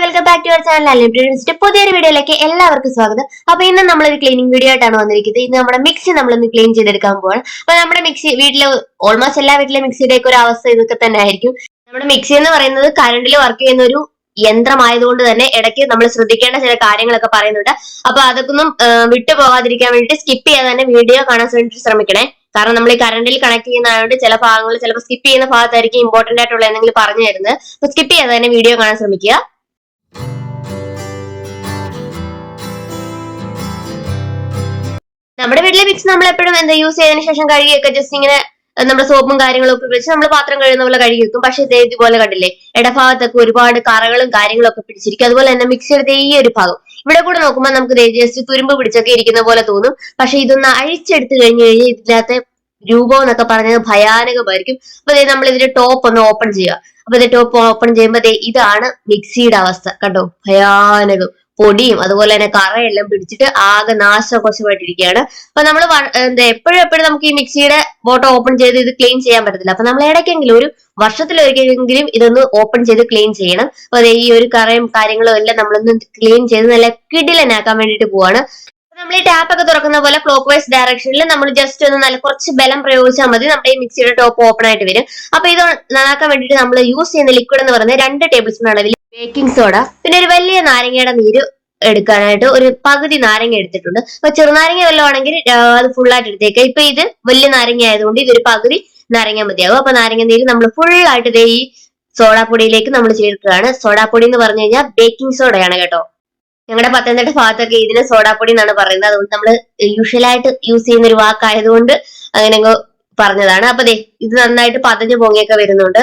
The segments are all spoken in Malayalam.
Welcome back to our channel unlimited പുതിയൊരു വീഡിയോയിലേക്ക് എല്ലാവർക്കും സ്വാഗതം. അപ്പൊ ഇന്ന് നമ്മളൊരു ക്ലീനിങ് വീഡിയോ ആയിട്ടാണ് വന്നിരിക്കുന്നത്. ഇന്ന് നമ്മുടെ മിക്സി നമ്മളൊന്ന് ക്ലീൻ ചെയ്തെടുക്കാൻ പോവാണ്. അപ്പൊ നമ്മുടെ മിക്സി വീട്ടിലെ ഓൾമോസ്റ്റ് എല്ലാ വീട്ടിലെ മിക്സിയുടെയൊക്കെ ഒരു അവസ്ഥ ഇതൊക്കെ തന്നെ ആയിരിക്കും. നമ്മുടെ മിക്സി എന്ന് പറയുന്നത് കറണ്ടിൽ വർക്ക് ചെയ്യുന്ന ഒരു യന്ത്രമായതുകൊണ്ട് തന്നെ ഇടയ്ക്ക് നമ്മൾ ശ്രദ്ധിക്കേണ്ട ചില കാര്യങ്ങളൊക്കെ പറയുന്നുണ്ട്. അപ്പൊ അതൊക്കെ ഒന്നും വിട്ടു പോകാതിരിക്കാൻ വേണ്ടിയിട്ട് സ്കിപ്പ് ചെയ്യാതെ തന്നെ വീഡിയോ കാണാൻ വേണ്ടിയിട്ട് ശ്രമിക്കണേ. കാരണം നമ്മൾ ഈ കറണ്ടിൽ കണക്ട് ചെയ്യുന്നതുകൊണ്ട് ചില ഭാഗങ്ങൾ ചിലപ്പോൾ സ്കിപ്പ് ചെയ്യുന്ന ഭാഗത്തായിരിക്കും ഇമ്പോർട്ടന്റ് ആയിട്ടുള്ള എന്തെങ്കിലും പറഞ്ഞു തരുന്നത്. അപ്പൊ സ്കിപ്പ് ചെയ്യാതെ തന്നെ വീഡിയോ കാണാൻ ശ്രമിക്കുക. നമ്മുടെ വീട്ടിലെ മിക്സ് നമ്മൾ എപ്പോഴും എന്താ യൂസ് ചെയ്തതിന് ശേഷം കഴുകിയൊക്കെ ജസ്റ്റ് ഇങ്ങനെ നമ്മുടെ സോപ്പും കാര്യങ്ങളും ഒക്കെ വെച്ച് നമ്മൾ പാത്രം കഴുകുന്ന പോലെ കഴുകി വെക്കും. പക്ഷെ ഇതേ ഇതുപോലെ കണ്ടില്ലേ ഇടഭാഗത്തൊക്കെ ഒരുപാട് കറകളും കാര്യങ്ങളും ഒക്കെ പിടിച്ചിരിക്കും. അതുപോലെ തന്നെ മിക്സിയുടെ ഈ ഒരു ഭാഗം. ഇവിടെ കൂടെ നോക്കുമ്പോൾ നമുക്ക് ജസ്റ്റ് തുരുമ്പ് പിടിച്ചൊക്കെ ഇരിക്കുന്ന പോലെ തോന്നും. പക്ഷെ ഇതൊന്ന് അഴിച്ചെടുത്ത് കഴിഞ്ഞു കഴിഞ്ഞാൽ ഇതിനകത്ത് രൂപം എന്നൊക്കെ പറഞ്ഞത് ഭയാനകമായിരിക്കും. അപ്പൊ നമ്മൾ ഇതിന്റെ ടോപ്പ് ഒന്ന് ഓപ്പൺ ചെയ്യുക. അപ്പൊ ഇത് ടോപ്പ് ഓപ്പൺ ചെയ്യുമ്പോൾ ഇതാണ് മിക്സിയുടെ അവസ്ഥ. കണ്ടോ? ഭയാനകം. പൊടിയും അതുപോലെ തന്നെ കറയെല്ലാം പിടിച്ചിട്ട് ആകെ നാശകോശമായിട്ടിരിക്കുകയാണ്. അപ്പൊ നമ്മൾ എന്താ എപ്പോഴും എപ്പോഴും നമുക്ക് ഈ മിക്സിയുടെ ബോട്ടം ഓപ്പൺ ചെയ്ത് ഇത് ക്ലീൻ ചെയ്യാൻ പറ്റത്തില്ല. അപ്പൊ നമ്മൾ ഇടയ്ക്കെങ്കിലും ഒരു വർഷത്തിലൊരിക്കലെങ്കിലും ഇതൊന്ന് ഓപ്പൺ ചെയ്ത് ക്ലീൻ ചെയ്യണം. അപ്പൊ അതെ ഈ ഒരു കറയും കാര്യങ്ങളും എല്ലാം നമ്മളൊന്ന് ക്ലീൻ ചെയ്ത് നല്ല കിടിലനാക്കാൻ വേണ്ടിയിട്ട് പോവാണ്. നമ്മൾ ഈ ടാപ്പ് ഒക്കെ തുറക്കുന്ന പോലെ ക്ലോക്ക് വൈസ് ഡയറക്ഷനിൽ നമ്മൾ ജസ്റ്റ് ഒന്ന് നല്ല കുറച്ച് ബലം പ്രയോഗിച്ചാൽ മതി. നമ്മുടെ ഈ മിക്സിയുടെ ടോപ്പ് ഓപ്പൺ ആയിട്ട് വരും. അപ്പൊ ഇത് നന്നാക്കാൻ വേണ്ടിയിട്ട് നമ്മൾ യൂസ് ചെയ്യുന്ന ലിക്വിഡ് എന്ന് പറയുന്നത് രണ്ട് ടേബിൾ സ്പൂൺ അളവിൽ ബേക്കിംഗ് സോഡ പിന്നെ ഒരു വലിയ നാരങ്ങയുടെ നീര് എടുക്കാനായിട്ട് ഒരു പകുതി നാരങ്ങ എടുത്തിട്ടുണ്ട്. അപ്പൊ ചെറുനാരങ്ങ വല്ലതാണെങ്കിൽ അത് ഫുൾ ആയിട്ട് എടുത്തേക്കുക ഇപ്പൊ ഇത് വലിയ നാരങ്ങ ആയതുകൊണ്ട് ഇതൊരു പകുതി നാരങ്ങ മതിയാകും അപ്പൊ നാരങ്ങ നീര് നമ്മൾ ഫുൾ ആയിട്ട് ദേ ഈ സോഡാപ്പൊടിയിലേക്ക് നമ്മൾ ചേർക്കുകയാണ്. സോഡാപ്പൊടി എന്ന് പറഞ്ഞു കഴിഞ്ഞാൽ ബേക്കിംഗ് സോഡയാണ് കേട്ടോ. ഞങ്ങളുടെ പത്തനംതിട്ട ഭാഗത്തൊക്കെ ഇതിന് സോഡാപ്പൊടി എന്നാണ് പറയുന്നത്. അതുകൊണ്ട് നമ്മൾ യൂഷ്വലായിട്ട് യൂസ് ചെയ്യുന്ന ഒരു വാക്കായതുകൊണ്ട് അങ്ങനെ അങ്ങ് പറഞ്ഞതാണ്. അപ്പൊ ദേ ഇത് നന്നായിട്ട് പതഞ്ഞു പൊങ്ങിയൊക്കെ വരുന്നുണ്ട്.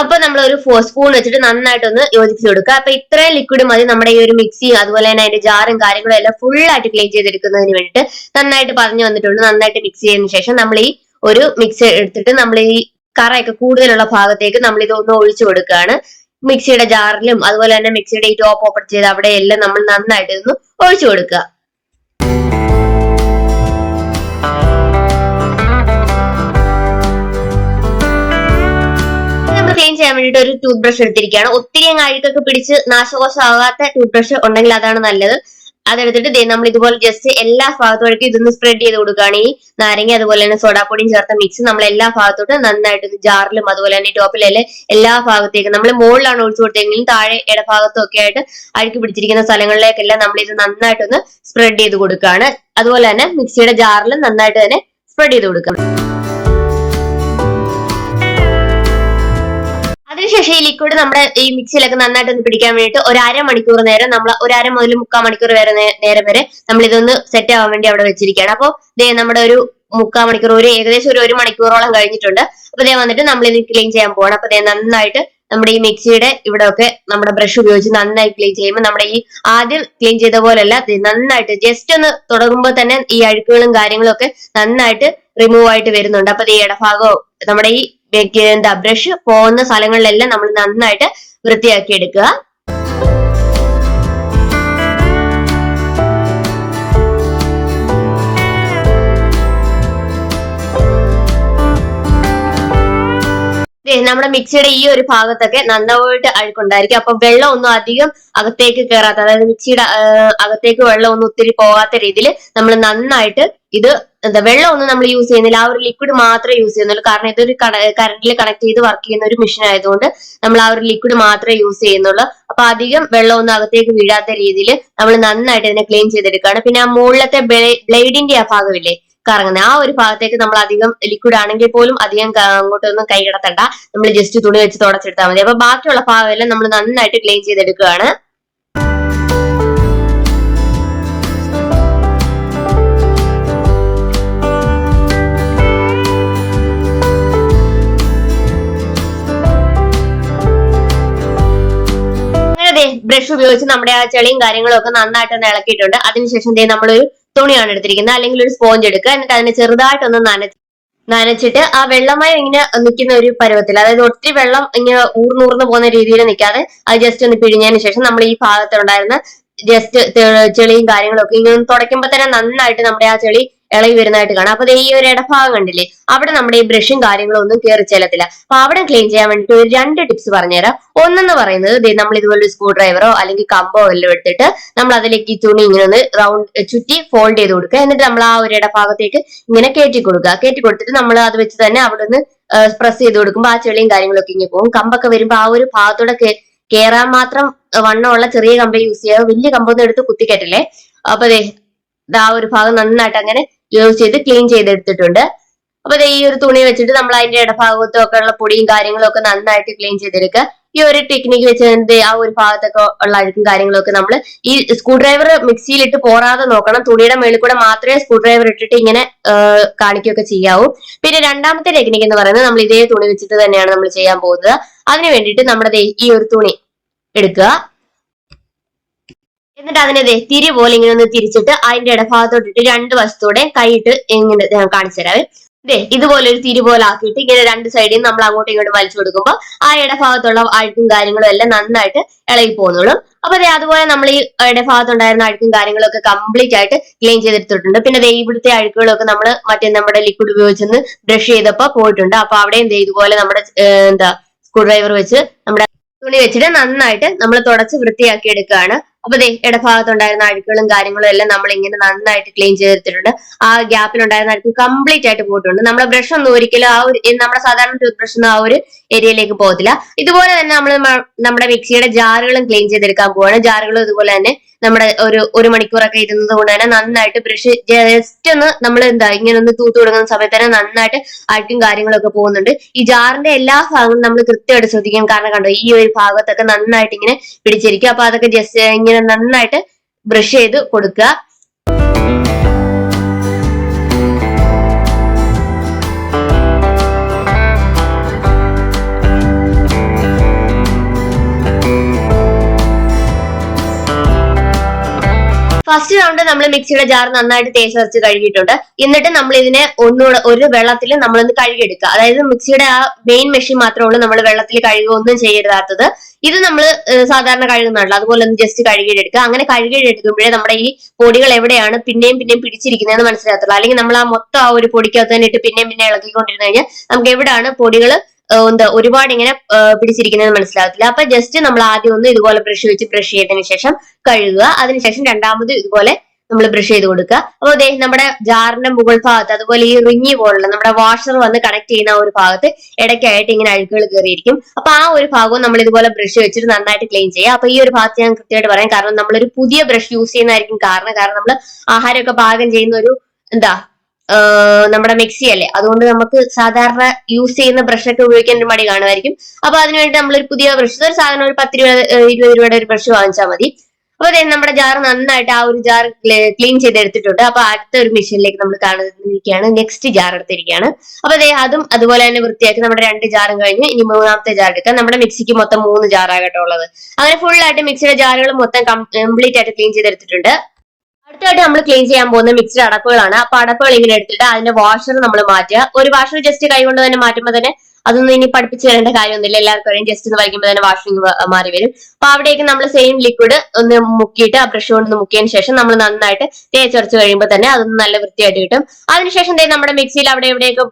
അപ്പൊ നമ്മൾ ഒരു സ്പൂൺ വെച്ചിട്ട് നന്നായിട്ടൊന്ന് യോജിപ്പിച്ച് കൊടുക്കുക അപ്പൊ ഇത്രയും ലിക്വിഡ് മതി നമ്മുടെ ഈ ഒരു മിക്സി അതുപോലെ തന്നെ അതിന്റെ ജാറും കാര്യങ്ങളും എല്ലാം ഫുൾ ആയിട്ട് ക്ലീൻ ചെയ്തെടുക്കുന്നതിന് വേണ്ടിയിട്ട് നന്നായിട്ട് പറഞ്ഞു വന്നിട്ടുള്ളൂ നന്നായിട്ട് മിക്സ് ചെയ്തതിനു ശേഷം നമ്മൾ ഈ ഒരു മിക്സ് എടുത്തിട്ട് നമ്മൾ ഈ കറയൊക്കെ കൂടുതലുള്ള ഭാഗത്തേക്ക് നമ്മൾ ഇതൊന്ന് ഒഴിച്ചു കൊടുക്കുകയാണ്. മിക്സിയുടെ ജാറിലും അതുപോലെ തന്നെ മിക്സിയുടെ ഈ ടോപ്പ് ഓപ്പൺ ചെയ്ത് അവിടെ എല്ലാം നമ്മൾ നന്നായിട്ട് ഒന്ന് ഒഴിച്ചു കൊടുക്കുക. ക്ലീൻ ചെയ്യാൻ വേണ്ടിയിട്ട് ഒരു ടൂത്ത് ബ്രഷ് എടുത്തിരിക്കുകയാണ്. ഒത്തിരി അങ്ങ് അഴുക്കൊക്കെ പിടിച്ച് നാശകോശമാകാത്ത ടൂത്ത് ബ്രഷ് ഉണ്ടെങ്കിൽ അതാണ് നല്ലത്. അതെടുത്തിട്ട് ദേ നമ്മൾ ഇതുപോലെ ജസ്റ്റ് എല്ലാ ഭാഗത്തോടേക്കും ഇതൊന്ന് സ്പ്രെഡ് ചെയ്ത് കൊടുക്കുകയാണ്. ഈ നാരങ്ങ അതുപോലെ തന്നെ സോഡാപ്പൊടിയും ചേർത്ത മിക്സ് നമ്മൾ എല്ലാ ഭാഗത്തോട്ടും നന്നായിട്ട് ജാറിലും അതുപോലെ തന്നെ ടോപ്പിലല്ലേ എല്ലാ ഭാഗത്തേക്കും നമ്മൾ മുകളിലാണ് ഒഴിച്ചു കൊടുത്തെങ്കിലും താഴെ ഇടഭാഗത്തും ഒക്കെ ആയിട്ട് അഴുക്ക് പിടിച്ചിരിക്കുന്ന സ്ഥലങ്ങളിലേക്കെല്ലാം നമ്മൾ ഇത് നന്നായിട്ടൊന്ന് സ്പ്രെഡ് ചെയ്ത് കൊടുക്കുകയാണ്. അതുപോലെ തന്നെ മിക്സിയുടെ ജാറിലും നന്നായിട്ട് തന്നെ സ്പ്രെഡ് ചെയ്ത് കൊടുക്കണം അതിനുശേഷം ഈ ലിക്വിഡ് നമ്മുടെ ഈ മിക്സിയിലൊക്കെ നന്നായിട്ട് ഒന്ന് പിടിക്കാൻ വേണ്ടിട്ട് ഒരു അരമണിക്കൂർ നേരം നമ്മൾ ഒരു അര മുതൽ മുക്കാൽ മണിക്കൂർ വരെ നേരം വരെ നമ്മൾ ഇതൊന്ന് സെറ്റ് ആവാൻ വേണ്ടി അവിടെ വെച്ചിരിക്കുകയാണ്. അപ്പോൾ ദേ നമ്മുടെ ഒരു മുക്കാൽ മണിക്കൂർ ഒരു ഏകദേശം ഒരു ഒരു മണിക്കൂറോളം കഴിഞ്ഞിട്ടുണ്ട്. അപ്പൊ ദേ വന്നിട്ട് നമ്മൾ ഇത് ക്ലീൻ ചെയ്യാൻ പോവാണ്. അപ്പൊ ദേ നന്നായിട്ട് നമ്മുടെ ഈ മിക്സിയുടെ ഇവിടെ ഒക്കെ നമ്മുടെ ബ്രഷ് ഉപയോഗിച്ച് നന്നായി ക്ലീൻ ചെയ്യുമ്പോൾ നമ്മുടെ ഈ ആദ്യം ക്ലീൻ ചെയ്ത പോലെയല്ല നന്നായിട്ട് ജസ്റ്റ് ഒന്ന് തുടങ്ങുമ്പോൾ തന്നെ ഈ അഴുക്കുകളും കാര്യങ്ങളും ഒക്കെ നന്നായിട്ട് റിമൂവ് ആയിട്ട് വരുന്നുണ്ട്. അപ്പൊ ദേ ഇടഭാഗവും നമ്മുടെ ഈ എന്താ ബ്രഷ് പോകുന്ന സ്ഥലങ്ങളിലെല്ലാം നമ്മൾ നന്നായിട്ട് വൃത്തിയാക്കി എടുക്കുക നമ്മുടെ മിക്സിയുടെ ഈ ഒരു ഭാഗത്തൊക്കെ നന്നായിട്ട് അഴുക്കുണ്ടായിരിക്കും. അപ്പൊ വെള്ളം ഒന്നും അധികം അകത്തേക്ക് കയറാത്ത അതായത് മിക്സിയുടെ അകത്തേക്ക് വെള്ളം ഒന്നും ഒത്തിരി പോകാത്ത രീതിയിൽ നമ്മൾ നന്നായിട്ട് ഇത് എന്താ വെള്ളം ഒന്നും നമ്മൾ യൂസ് ചെയ്യുന്നില്ല. ആ ഒരു ലിക്വിഡ് മാത്രമേ യൂസ് ചെയ്യുന്നുള്ളൂ. കാരണം ഇതൊരു കറണ്ടിൽ കണക്ട് ചെയ്ത് വർക്ക് ചെയ്യുന്ന ഒരു മെഷീൻ ആയതുകൊണ്ട് നമ്മൾ ആ ഒരു ലിക്വിഡ് മാത്രമേ യൂസ് ചെയ്യുന്നുള്ളൂ. അപ്പൊ അധികം വെള്ളം ഒന്നും അകത്തേക്ക് വീഴാത്ത രീതിയിൽ നമ്മൾ നന്നായിട്ട് ഇതിനെ ക്ലീൻ ചെയ്തെടുക്കുകയാണ്. പിന്നെ ആ മുകളിലത്തെ ബ്ലേഡിന്റെ ആ ഭാഗമില്ലേ? കറങ്ങുന്നത് ആ ഒരു ഭാഗത്തേക്ക് നമ്മൾ അധികം ലിക്വിഡ് ആണെങ്കിൽ പോലും അധികം അങ്ങോട്ടൊന്നും കൈ കിടത്തണ്ട. നമ്മൾ ജസ്റ്റ് തുണി വെച്ച് തുടച്ചെടുത്താൽ മതി. അപ്പൊ ബാക്കിയുള്ള ഭാഗമെല്ലാം നമ്മൾ നന്നായിട്ട് ക്ലീൻ ചെയ്തെടുക്കുകയാണ്. ബ്രഷ് ഉപയോഗിച്ച് നമ്മുടെ ആ ചെളിയും കാര്യങ്ങളും ഒക്കെ നന്നായിട്ട് ഒന്ന് ഇളക്കിയിട്ടുണ്ട്. അതിനുശേഷം ദേ നമ്മളൊരു തുണിയാണ് എടുത്തിരിക്കുന്നത്. അല്ലെങ്കിൽ ഒരു സ്പോഞ്ച് എടുക്കുക. എന്നിട്ട് അതിനെ ചെറുതായിട്ടൊന്ന് നനച്ച് നനച്ചിട്ട് ആ വെള്ളമയം ഇങ്ങനെ നിൽക്കുന്ന ഒരു പരുവത്തിൽ അതായത് ഒത്തിരി വെള്ളം ഇങ്ങനെ ഊർന്നൂർന്ന് പോകുന്ന രീതിയിൽ നിൽക്കാതെ അത് ജസ്റ്റ് ഒന്ന് പിഴിഞ്ഞതിന് ശേഷം നമ്മൾ ഈ ഭാഗത്തുണ്ടായിരുന്ന ജസ്റ്റ് ചെളിയും കാര്യങ്ങളും ഒക്കെ ഇങ്ങനെ തുടയ്ക്കുമ്പോൾ തന്നെ നന്നായിട്ട് നമ്മുടെ ആ ചെളി ഇളകി വരുന്നതായിട്ട് കാണാം. അപ്പൊ ഈ ഒരു ഇടഭാഗം കണ്ടില്ലേ? അവിടെ നമ്മുടെ ഈ ബ്രഷും കാര്യങ്ങളും ഒന്നും കയറി ചെല്ലത്തില്ല. അപ്പൊ അവിടെ ക്ലീൻ ചെയ്യാൻ വേണ്ടിട്ട് ഒരു രണ്ട് ടിപ്സ് പറഞ്ഞുതരാം. ഒന്നെന്ന് പറയുന്നത് നമ്മൾ ഇതുപോലെ സ്ക്രൂ ഡ്രൈവറോ അല്ലെങ്കിൽ കമ്പോ എല്ലാം എടുത്തിട്ട് നമ്മൾ അതിലേക്ക് ഈ തുണി ഇങ്ങനെ ഒന്ന് റൗണ്ട് ചുറ്റി ഫോൾഡ് ചെയ്ത് കൊടുക്കുക. എന്നിട്ട് നമ്മൾ ആ ഒരു ഇടഭാഗത്തേക്ക് ഇങ്ങനെ കയറ്റി കൊടുക്കുക. കയറ്റി കൊടുത്തിട്ട് നമ്മൾ അത് വെച്ച് തന്നെ അവിടെ നിന്ന് പ്രസ് ചെയ്ത് കൊടുക്കുമ്പോൾ ആ ചെളിയും കാര്യങ്ങളൊക്കെ ഇങ്ങനെ പോകും. കമ്പൊക്കെ വരുമ്പോൾ ആ ഒരു ഭാഗത്തൂടെ കേറാൻ മാത്രം വണ്ണമുള്ള ചെറിയ കമ്പ യൂസ് ചെയ്യുക വലിയ കമ്പൊന്നും എടുത്ത് കുത്തിക്കറ്റില്ലേ അപ്പൊ ദാ ആ ഒരു ഭാഗം നന്നായിട്ട് അങ്ങനെ യൂസ് ചെയ്ത് ക്ലീൻ ചെയ്തെടുത്തിട്ടുണ്ട്. അപ്പൊ ഈ ഒരു തുണി വെച്ചിട്ട് നമ്മൾ അതിന്റെ ഇടഭാഗത്തും ഒക്കെ ഉള്ള പൊടിയും കാര്യങ്ങളും ഒക്കെ നന്നായിട്ട് ക്ലീൻ ചെയ്തെടുക്കുക. ഈ ഒരു ടെക്നിക്ക് വെച്ച് ആ ഒരു ഭാഗത്തൊക്കെ ഉള്ള അഴുക്കും കാര്യങ്ങളൊക്കെ നമ്മൾ ഈ സ്ക്രൂ ഡ്രൈവർ മിക്സിയിലിട്ട് പോറാതെ നോക്കണം. തുണിയുടെ മേളിൽ കൂടെ മാത്രമേ സ്ക്രൂ ഡ്രൈവർ ഇട്ടിട്ട് ഇങ്ങനെ കാണിക്കുകയൊക്കെ ചെയ്യാവൂ. പിന്നെ രണ്ടാമത്തെ ടെക്നിക്ക് എന്ന് പറയുന്നത് നമ്മൾ ഇതേ തുണി വെച്ചിട്ട് തന്നെയാണ് നമ്മൾ ചെയ്യാൻ പോകുന്നത്. അതിന് വേണ്ടിയിട്ട് നമ്മുടെ ഈ ഒരു തുണി എടുക്കുക. എന്നിട്ട് അതിനെ തിരി പോലെ ഇങ്ങനെ ഒന്ന് തിരിച്ചിട്ട് അതിന്റെ ഇടഭാഗത്തോട്ടിട്ട് രണ്ട് വശത്തോടെ കൈയിട്ട് ഇങ്ങനെ കാണിച്ചു തരാവേ. ദേ ഇതുപോലെ ഒരു തിരി പോലെ ആക്കിയിട്ട് ഇങ്ങനെ രണ്ട് സൈഡിൽ നമ്മൾ അങ്ങോട്ടും ഇങ്ങോട്ടും വലിച്ചു കൊടുക്കുമ്പോൾ ആ ഇടഭാഗത്തുള്ള അഴുക്കും കാര്യങ്ങളും എല്ലാം നന്നായിട്ട് ഇളകി പോകുന്നുള്ളൂ അപ്പൊ ദേ അതുപോലെ നമ്മൾ ഈ ഇടഭാഗത്തുണ്ടായിരുന്ന അഴുക്കും കാര്യങ്ങളൊക്കെ കംപ്ലീറ്റ് ആയിട്ട് ക്ലീൻ ചെയ്തെടുത്തിട്ടുണ്ട്. പിന്നെ ദേ ഇവിടുത്തെ അഴുക്കുകളൊക്കെ നമ്മൾ മറ്റേ നമ്മുടെ ലിക്വിഡ് ഉപയോഗിച്ചൊന്ന് ബ്രഷ് ചെയ്തപ്പോ പോയിട്ടുണ്ട്. അപ്പൊ അവിടെ ദേ ഇതുപോലെ നമ്മുടെ എന്താ സ്ക്രൂ ഡ്രൈവർ വെച്ച് നമ്മുടെ തുണി വെച്ചിട്ട് നന്നായിട്ട് നമ്മൾ തുടച്ച് വൃത്തിയാക്കി എടുക്കുകയാണ് അപ്പൊ ദേ ഇടഭാഗത്തുണ്ടായിരുന്ന അഴുക്കുകളും കാര്യങ്ങളും എല്ലാം നമ്മൾ ഇങ്ങനെ നന്നായിട്ട് ക്ലീൻ ചെയ്തെടുത്തിട്ടുണ്ട്. ആ ഗ്യാപ്പിലുണ്ടായിരുന്ന അഴുക്ക് കംപ്ലീറ്റ് ആയിട്ട് പോയിട്ടുണ്ട്. നമ്മുടെ ബ്രഷ് ഒന്നും ഒരിക്കലും ആ ഒരു നമ്മുടെ സാധാരണ ടൂത്ത് ബ്രഷ് ഒന്നും ആ ഒരു ഏരിയയിലേക്ക് പോകത്തില്ല. ഇതുപോലെ തന്നെ നമ്മൾ നമ്മുടെ മിക്സിയുടെ ജാറുകളും ക്ലീൻ ചെയ്തെടുക്കാൻ പോവാണ്. ജാറുകളും ഇതുപോലെ തന്നെ നമ്മുടെ ഒരു ഒരു മണിക്കൂറൊക്കെ ഇരുന്നത് കൊണ്ട് തന്നെ നന്നായിട്ട് ബ്രഷ് ജസ്റ്റ് ഒന്ന് നമ്മൾ എന്താ ഇങ്ങനെ ഒന്ന് തൂത്ത് കൊടുക്കുന്ന സമയത്ത് തന്നെ നന്നായിട്ട് അഴുക്കും കാര്യങ്ങളൊക്കെ പോകുന്നുണ്ട്. ഈ ജാറിന്റെ എല്ലാ ഭാഗങ്ങളും നമ്മൾ കൃത്യമായിട്ട് ശ്രദ്ധിക്കണം കാരണം കണ്ടോ ഈ ഒരു ഭാഗത്തൊക്കെ നന്നായിട്ട് ഇങ്ങനെ പിടിച്ചിരിക്കും. അപ്പൊ അതൊക്കെ ജസ്റ്റ് ഇങ്ങനെ നന്നായിട്ട് ബ്രഷ് ചെയ്ത് കൊടുക്കുക. ഫസ്റ്റ് റൗണ്ട് നമ്മൾ മിക്സിയുടെ ജാർ നന്നായിട്ട് തേച്ച് വെച്ച് കഴുകിയിട്ടുണ്ട്. എന്നിട്ട് നമ്മൾ ഇതിനെ ഒന്നുകൂടെ ഒരു വെള്ളത്തിൽ നമ്മളൊന്ന് കഴുകിയെടുക്കുക. അതായത് മിക്സിയുടെ ആ മെയിൻ മെഷീൻ മാത്രമേ ഉള്ളൂ നമ്മൾ വെള്ളത്തിൽ കഴുകുക ഒന്നും ചെയ്യരുതാത്തത്. ഇത് നമ്മൾ സാധാരണ കഴുകുന്നുണ്ടല്ലോ അതുപോലെ ഒന്ന് ജസ്റ്റ് കഴുകിയെടുക്കുക. അങ്ങനെ കഴുകിയെടുക്കുമ്പോഴേ നമ്മുടെ ഈ പൊടികൾ എവിടെയാണ് പിന്നെയും പിന്നെയും പിടിച്ചിരിക്കുന്നതെന്ന് മനസ്സിലാകത്തുള്ളൂ. അല്ലെങ്കിൽ നമ്മൾ ആ മൊത്തം ആ ഒരു പൊടിക്കകത്ത് തന്നെ ഇട്ട് പിന്നെയും പിന്നെ ഇളക്കിക്കൊണ്ടിരുന്നു കഴിഞ്ഞാൽ നമുക്ക് എവിടെയാണ് പൊടികൾ എന്താ ഒരുപാട് ഇങ്ങനെ പിടിച്ചിരിക്കുന്നത് മനസ്സിലാകത്തില്ല അപ്പൊ ജസ്റ്റ് നമ്മൾ ആദ്യം ഒന്ന് ഇതുപോലെ ബ്രഷ് വെച്ച് ബ്രഷ് ചെയ്തതിനു ശേഷം കഴുകുക. അതിനുശേഷം രണ്ടാമത് ഇതുപോലെ നമ്മൾ ബ്രഷ് ചെയ്ത് കൊടുക്കുക. അപ്പോൾ ദേ നമ്മുടെ ജാറിന്റെ മുകൾ ഭാഗത്ത് അതുപോലെ ഈ റിങ്ങി പോലുള്ള നമ്മുടെ വാഷർ വന്ന് കണക്ട് ചെയ്യുന്ന ഒരു ഭാഗത്ത് ഇടയ്ക്കായിട്ട് ഇങ്ങനെ അഴുക്കുകൾ കയറിയിരിക്കും. അപ്പൊ ആ ഒരു ഭാഗവും നമ്മൾ ഇതുപോലെ ബ്രഷ് വെച്ചിട്ട് നന്നായിട്ട് ക്ലീൻ ചെയ്യുക. അപ്പൊ ഈ ഒരു ഭാഗത്ത് ഞാൻ കൃത്യമായിട്ട് പറയാം. കാരണം നമ്മളൊരു പുതിയ ബ്രഷ് യൂസ് ചെയ്യുന്നതായിരിക്കും കാരണം. കാരണം നമ്മൾ ആഹാരമൊക്കെ പാകം ചെയ്യുന്ന ഒരു എന്താ നമ്മുടെ മിക്സി അല്ലേ? അതുകൊണ്ട് നമുക്ക് സാധാരണ യൂസ് ചെയ്യുന്ന ബ്രഷ് ഒക്കെ ഉപയോഗിക്കാൻ ഒരു മടി കാണുമായിരിക്കും. അപ്പൊ അതിനുവേണ്ടി നമ്മളൊരു പുതിയ ബ്രഷ് ഒരു സാധനം ഒരു പത്ത് രൂപ ഇരുപത് രൂപയുടെ ഒരു ബ്രഷ് വാങ്ങിച്ചാൽ മതി. അപ്പൊ അതെ നമ്മുടെ ജാർ നന്നായിട്ട് ആ ഒരു ജാർ ക്ലീൻ ചെയ്തെടുത്തിട്ടുണ്ട് അപ്പൊ അടുത്ത ഒരു മെഷീനിലേക്ക് നമ്മൾ കാണുന്നിരിക്കുകയാണ് നെക്സ്റ്റ് ജാർ എടുത്തിരിക്കുകയാണ്. അപ്പൊ അതെ അതും അതുപോലെ തന്നെ വൃത്തിയാക്കി നമ്മുടെ രണ്ട് ജാറും കഴിഞ്ഞ് ഇനി മൂന്നാമത്തെ ജാർ എടുക്കാം. നമ്മുടെ മിക്സിക്ക് മൊത്തം മൂന്ന് ജാറാകട്ടോ ഉള്ളത്. അങ്ങനെ ഫുൾ ആയിട്ട് മിക്സിയുടെ ജാറുകൾ മൊത്തം കംപ്ലീറ്റ് ആയിട്ട് ക്ലീൻ ചെയ്തെടുത്തിട്ടുണ്ട്. അടുത്തായിട്ട് നമ്മൾ ക്ലീൻ ചെയ്യാൻ പോകുന്ന മിക്സ്ഡ് അടപ്പുകളാണ്. അപ്പൊ അടപ്പുകൾ ഇങ്ങനെ എടുത്തിട്ട് അതിന്റെ വാഷർ നമ്മൾ മാറ്റുക. ഒരു വാഷർ ജസ്റ്റ് കൈകൊണ്ട് തന്നെ മാറ്റുമ്പോൾ തന്നെ അതൊന്നും ഇനി പഠിപ്പിച്ചു തരേണ്ട കാര്യമൊന്നുമില്ല. എല്ലാവർക്കും ജസ്റ്റ് ഒന്ന് വലിക്കുമ്പോൾ തന്നെ വാഷിംഗ് മാറി വരും. അപ്പൊ അവിടേക്ക് നമ്മൾ സെയിം ലിക്വിഡ് ഒന്ന് മുക്കിയിട്ട് ആ ബ്രഷ് കൊണ്ട് മുക്കിയതിന് ശേഷം നമ്മൾ നന്നായിട്ട് തേച്ചൊരച്ച് കഴിയുമ്പോൾ തന്നെ അതൊന്ന് നല്ല വൃത്തിയായിട്ട് കിട്ടും. അതിനുശേഷം തന്നെ നമ്മുടെ മിക്സിയിൽ അവിടെ എവിടെയൊക്കെ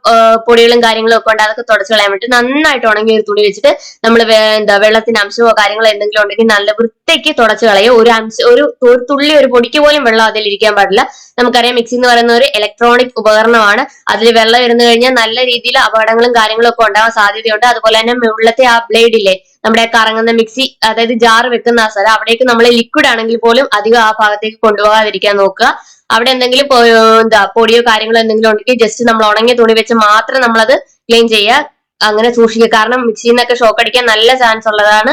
പൊടികളും കാര്യങ്ങളും ഒക്കെ ഉണ്ട്. അതൊക്കെ തുടച്ച് കളയാൻ വേണ്ടി നന്നായിട്ട് ഉണങ്ങിയ ഒരു തുണി വെച്ചിട്ട് നമ്മൾ എന്താ വെള്ളത്തിന്റെ അംശമോ കാര്യങ്ങളോ എന്തെങ്കിലും ഉണ്ടെങ്കിൽ നല്ല വൃത്തിക്ക് തുടച്ച് കളയുക ഒരു അംശ ഒരു തുള്ളി ഒരു പൊടിക്ക് പോലും വെള്ളം അതിലിരിക്കാൻ പാടില്ല. നമുക്കറിയാം മിക്സി എന്ന് പറയുന്ന ഒരു ഇലക്ട്രോണിക് ഉപകരണമാണ്. അതിൽ വെള്ളം ഇരുന്ന് കഴിഞ്ഞാൽ നല്ല രീതിയിൽ അപകടങ്ങളും കാര്യങ്ങളും ഒക്കെ ഉണ്ടാവാൻ സാധ്യതയുണ്ട്. അതുപോലെ തന്നെ മുകളിലത്തെ ആ ബ്ലേഡ് ഇല്ലേ നമ്മുടെ കറങ്ങുന്ന മിക്സി അതായത് ജാർ വെക്കുന്ന ആ സ്ഥലം അവിടേക്ക് നമ്മൾ ലിക്വിഡ് ആണെങ്കിൽ പോലും അധികം ആ ഭാഗത്തേക്ക് കൊണ്ടുപോകാതിരിക്കാൻ നോക്കുക. അവിടെ എന്തെങ്കിലും എന്താ പൊടിയോ കാര്യങ്ങളോ എന്തെങ്കിലും ഉണ്ടെങ്കിൽ ജസ്റ്റ് നമ്മൾ ഉണങ്ങിയ തുണി വെച്ച് മാത്രം നമ്മളത് ക്ലീൻ ചെയ്യുക. അങ്ങനെ സൂക്ഷിക്കുക. കാരണം മിക്സിയിൽ ഷോക്ക് അടിക്കാൻ നല്ല ചാൻസ് ഉള്ളതാണ്.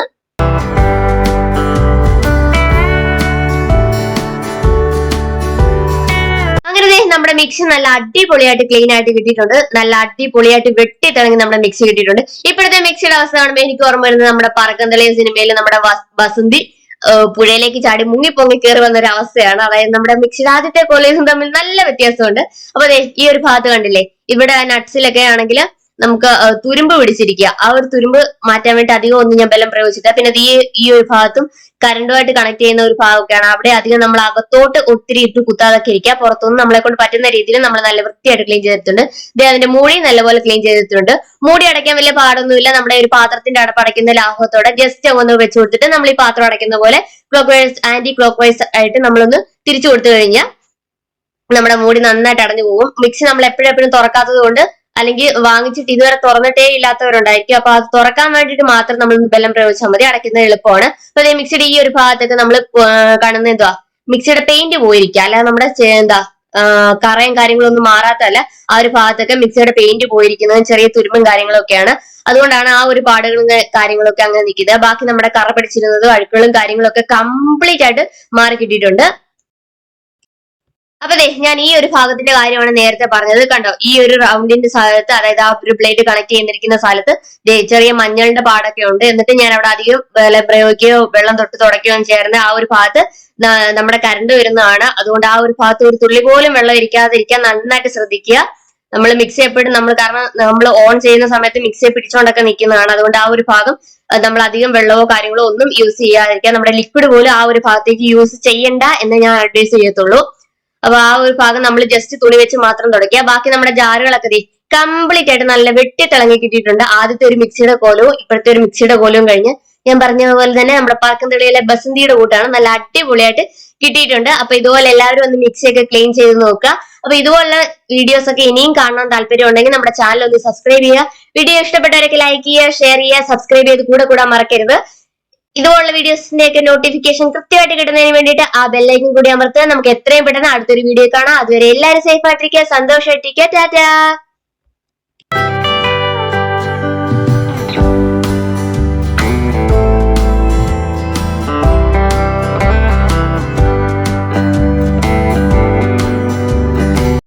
നമ്മുടെ മിക്സി നല്ല അടിപൊളിയായിട്ട് ക്ലീൻ ആയിട്ട് കിട്ടിയിട്ടുണ്ട്. നല്ല അടിപൊളിയായിട്ട് വെട്ടി തിളങ്ങി നമ്മുടെ മിക്സി കിട്ടിയിട്ടുണ്ട്. ഇപ്പോഴത്തെ മിക്സിയുടെ അവസ്ഥ കാണുമ്പോൾ എനിക്ക് ഓർമ്മ വരുന്നത് നമ്മുടെ പറക്കന്തളയ സിനിമയിൽ നമ്മുടെ വസ്- വസന്തി പുഴയിലേക്ക് ചാടി മുങ്ങി പൊങ്ങി കയറി വന്ന ഒരു അവസ്ഥയാണ്. അതായത് നമ്മുടെ മിക്സിയുടെ ആദ്യത്തെ കൊലീസും തമ്മിൽ നല്ല വ്യത്യാസമുണ്ട്. അപ്പൊ ഈ ഒരു ഭാഗത്ത് കണ്ടില്ലേ? ഇവിടെ നട്ട്സിലൊക്കെ ആണെങ്കിൽ നമുക്ക് തുരുമ്പ് പിടിച്ചിരിക്കുക. ആ ഒരു തുരുമ്പ് മാറ്റാൻ വേണ്ടി അധികം ഒന്നും ഞാൻ ബലം പ്രയോഗിച്ചിട്ടില്ല. പിന്നെ ഈ ഈ ഒരു ഭാഗത്തും കറണ്ടുമായിട്ട് കണക്ട് ചെയ്യുന്ന ഒരു ഭാഗമൊക്കെയാണ്. അവിടെ അധികം നമ്മൾ അകത്തോട്ട് ഒത്തിരി ഇട്ട് കുത്താതൊക്കെ ഇരിക്കുക. പുറത്തുനിന്ന് നമ്മളെ കൊണ്ട് പറ്റുന്ന രീതിയിൽ നമ്മൾ നല്ല വൃത്തിയായിട്ട് ക്ലീൻ ചെയ്തിട്ടുണ്ട്. ഇതേ അതിന്റെ മൂടി നല്ലപോലെ ക്ലീൻ ചെയ്തിട്ടുണ്ട്. മൂടി അടയ്ക്കാൻ വലിയ പാടൊന്നുമില്ല. നമ്മുടെ ഒരു പാത്രത്തിന്റെ അടപ്പ് അടയ്ക്കുന്ന ലാഭത്തോടെ ജസ്റ്റ് ഒന്ന് വെച്ച് കൊടുത്തിട്ട് നമ്മൾ ഈ പാത്രം അടയ്ക്കുന്ന പോലെ clockwise anticlockwise ആയിട്ട് നമ്മളൊന്ന് തിരിച്ചു കൊടുത്തു കഴിഞ്ഞാൽ നമ്മുടെ മൂടി നന്നായിട്ട് അടഞ്ഞു പോകും. മിക്സി നമ്മൾ എപ്പോഴും എപ്പോഴും തുറക്കാത്തത് കൊണ്ട് അല്ലെങ്കിൽ വാങ്ങിച്ചിട്ട് ഇതുവരെ തുറന്നിട്ടേ ഇല്ലാത്തവരുണ്ടായിരിക്കും. അപ്പൊ അത് തുറക്കാൻ വേണ്ടിയിട്ട് മാത്രം നമ്മൾ ബലം പ്രയോഗിച്ചാൽ മതി. അടയ്ക്കുന്നത് എളുപ്പമാണ്. അപ്പൊ മിക്സിയുടെ ഈ ഒരു ഭാഗത്തൊക്കെ നമ്മൾ കാണുന്ന എന്തുവാ? മിക്സിയുടെ പെയിന്റ് പോയിരിക്കുക അല്ലാതെ നമ്മുടെ എന്താ കറയും കാര്യങ്ങളൊന്നും മാറാത്തല്ല ആ ഒരു ഭാഗത്തൊക്കെ മിക്സിയുടെ പെയിന്റ് പോയിരിക്കുന്നത് ചെറിയ തുരുമ്പും കാര്യങ്ങളൊക്കെയാണ്. അതുകൊണ്ടാണ് ആ ഒരു പാടുകളും കാര്യങ്ങളൊക്കെ അങ്ങനെ നിൽക്കുന്നത്. ബാക്കി നമ്മുടെ കറ പിടിച്ചിരുന്നതും അഴുക്കുകളും കാര്യങ്ങളൊക്കെ കംപ്ലീറ്റ് ആയിട്ട് മാറി കിട്ടിയിട്ടുണ്ട്. അപ്പൊ അതെ ഞാൻ ഈ ഒരു ഭാഗത്തിന്റെ കാര്യമാണ് നേരത്തെ പറഞ്ഞത്. കണ്ടോ ഈ ഒരു റൗണ്ടിന്റെ സ്ഥലത്ത് അതായത് ആ ഒരു ബ്ലേഡ് കണക്ട് ചെയ്തിരിക്കുന്ന സ്ഥലത്ത് ചെറിയ മഞ്ഞളിന്റെ പാടൊക്കെ ഉണ്ട്. എന്നിട്ട് ഞാൻ അവിടെ അധികം പ്രയോഗിക്കുകയോ വെള്ളം തൊട്ട് തുടയ്ക്കുകയോ ചേർന്ന് ആ ഒരു ഭാഗത്ത് നമ്മുടെ കരണ്ട് വരുന്നതാണ്. അതുകൊണ്ട് ആ ഒരു ഭാഗത്ത് ഒരു തുള്ളി പോലും വെള്ളം ഇരിക്കാതിരിക്കാൻ നന്നായിട്ട് ശ്രദ്ധിക്കുക. നമ്മൾ മിക്സി എപ്പോഴും നമ്മൾ കാരണം നമ്മൾ ഓൺ ചെയ്യുന്ന സമയത്ത് മിക്സിയെ പിടിച്ചുകൊണ്ടൊക്കെ നിൽക്കുന്നതാണ് അതുകൊണ്ട് ആ ഒരു ഭാഗം നമ്മൾ അധികം വെള്ളമോ കാര്യങ്ങളോ ഒന്നും യൂസ് ചെയ്യാതിരിക്കുക. നമ്മുടെ ലിക്വിഡ് പോലും ആ ഒരു ഭാഗത്തേക്ക് യൂസ് ചെയ്യണ്ട എന്ന് ഞാൻ അഡ്വൈസ് ചെയ്യത്തുള്ളൂ. അപ്പൊ ആ ഒരു ഭാഗം നമ്മൾ ജസ്റ്റ് തുണി വെച്ച് മാത്രം തുടക്കുക ബാക്കി നമ്മുടെ ജാറുകളൊക്കെ ദേ കംപ്ലീറ്റ് ആയിട്ട് നല്ല വെട്ടി തിളങ്ങി കിട്ടിയിട്ടുണ്ട്. ആദ്യത്തെ ഒരു മിക്സിയുടെ കോലവും ഇപ്പോഴത്തെ ഒരു മിക്സിയുടെ കോലവും കഴിഞ്ഞ് ഞാൻ പറഞ്ഞതുപോലെ തന്നെ നമ്മുടെ പാർക്കന്തളിയിലെ ബസന്തിയുടെ കൂട്ടാണ് നല്ല അടിപൊളിയായിട്ട് കിട്ടിയിട്ടുണ്ട്. അപ്പൊ ഇതുപോലെ എല്ലാവരും ഒന്ന് മിക്സിയൊക്കെ ക്ലീൻ ചെയ്ത് നോക്കുക. അപ്പൊ ഇതുപോലുള്ള വീഡിയോസ് ഒക്കെ ഇനിയും കാണാൻ താല്പര്യം ഉണ്ടെങ്കിൽ നമ്മുടെ ചാനൽ ഒന്ന് സബ്സ്ക്രൈബ് ചെയ്യുക. വീഡിയോ ഇഷ്ടപ്പെട്ടവരൊക്കെ ലൈക്ക് ചെയ്യുക ഷെയർ ചെയ്യുക സബ്സ്ക്രൈബ് ചെയ്ത് കൂടെ കൂടാൻ മറക്കരുത്. ഇതുപോലുള്ള വീഡിയോസിന്റെ ഒക്കെ notification കൃത്യമായിട്ട് കിട്ടുന്നതിന് വേണ്ടിയിട്ട് ആ ബെല്ലൈക്കും കൂടി അമർത്തുക. നമുക്ക് എത്രയും പെട്ടെന്ന് അടുത്തൊരു വീഡിയോ കാണാം. അതുവരെ എല്ലാവരും സേഫ് ആയിട്ടിരിക്കുക. സന്തോഷമായിട്ടിരിക്കുക. ടാറ്റാ